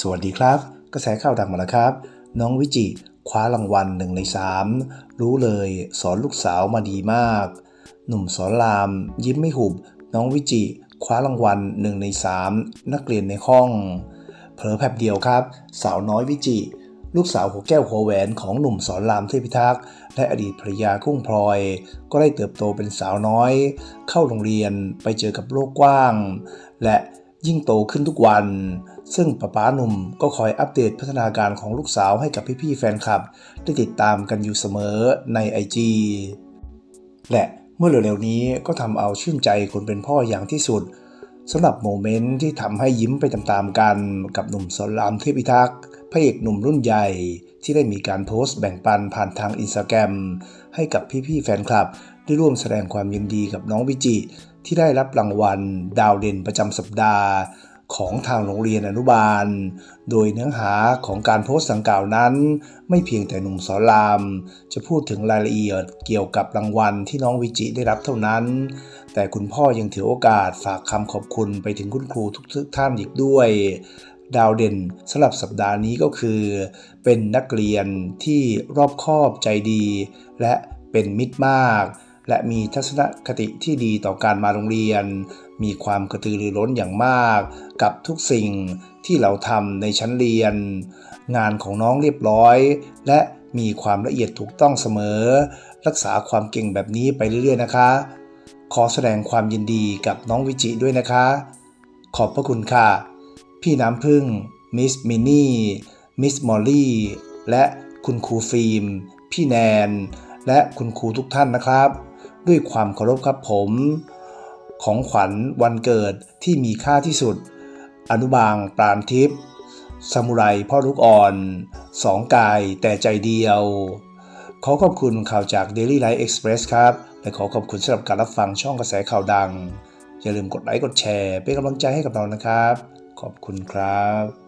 สวัสดีครับ กระแสข่าวดังมาแล้วครับ น้องวิจิคว้ารางวัลหนึ่งในสามรู้เลยสอนลูกสาวมาดีมาก หนุ่มสอนราม ยิ้มไม่หุบ น้องวิจิคว้ารางวัลหนึ่งในสามนักเรียนในห้อง เผลอแป๊บเดียวครับ สาวน้อยวิจิ ลูกสาวหัวแก้วหัวแหวนของหนุ่มสอนรามเทพิทักษ์และอดีตภรรยากุ้งพลอย ก็ได้เติบโตเป็นสาวน้อย เข้าโรงเรียนไปเจอกับโลกกว้าง และ ยิ่งโตขึ้นทุกวัน ซึ่งป้าป้าหนุ่มก็คอยอัปเดตพัฒนาการของลูกสาวให้กับพี่ๆแฟนคลับ ได้ติดตามกันอยู่เสมอใน IG และเมื่อเร็วๆนี้ก็ทำเอาชื่นใจคนเป็นพ่ออย่างที่สุดสำหรับโมเมนต์ที่ทำให้ยิ้มไปตามๆกันกับหนุ่มสอนรามเทพิทักษ์พระเอกหนุ่มรุ่นใหญ่ ที่ได้มีการโพสต์แบ่งปันผ่านทางอินสตาแกรมให้กับพี่ๆแฟนคลับ ได้ร่วมแสดงความยินดีกับน้องวิจิ ที่ได้รับรางวัลดาวเด่นประจำสัปดาห์ของทางโรงเรียนอนุบาล โดยเนื้อหาของการโพสต์ดังกล่าวนั้น ไม่เพียงแต่หนุ่มสอนราม จะพูดถึงรายละเอียดเกี่ยวกับรางวัลที่น้องวิจิได้รับเท่านั้น แต่คุณพ่อยังถือโอกาสฝากคำขอบคุณไปถึงคุณครูทุกท่านอีกด้วย ดาวเด่นสำหรับสัปดาห์นี้ก็คือ เป็นนักเรียนที่รอบคอบใจดี และเป็นมิตรมาก และมีทัศนคติที่ดีต่อการมาโรงเรียน มีความกระตือรือร้นอย่างมาก กับทุกสิ่งที่เราทำในชั้นเรียน งานของน้องเรียบร้อย และมีความละเอียดถูกต้องเสมอ รักษาความเก่งแบบนี้ไปเรื่อยๆนะคะ ขอแสดงความยินดีกับน้องวิจิด้วยนะคะ ขอบพระคุณค่ะ พี่น้ำพึ่ง มิสมินี่ มิสมอลลี่ และคุณครูฟิล์ม พี่แนน และคุณครูทุกท่านนะครับ ด้วยความเคารพครับผม ของขวัญวันเกิดที่มีค่าที่สุด อนุบาลปราณทิพย์ซามูไรพ่อลูกอ่อน สองกายแต่ใจเดียว ขอขอบคุณข่าวจาก Daily Life Express ครับ และขอขอบคุณสำหรับการรับฟังช่องกระแสข่าวดัง อย่าลืมกดไลค์กดแชร์ เป็นกำลังใจให้กับเรานะครับ ขอบคุณครับ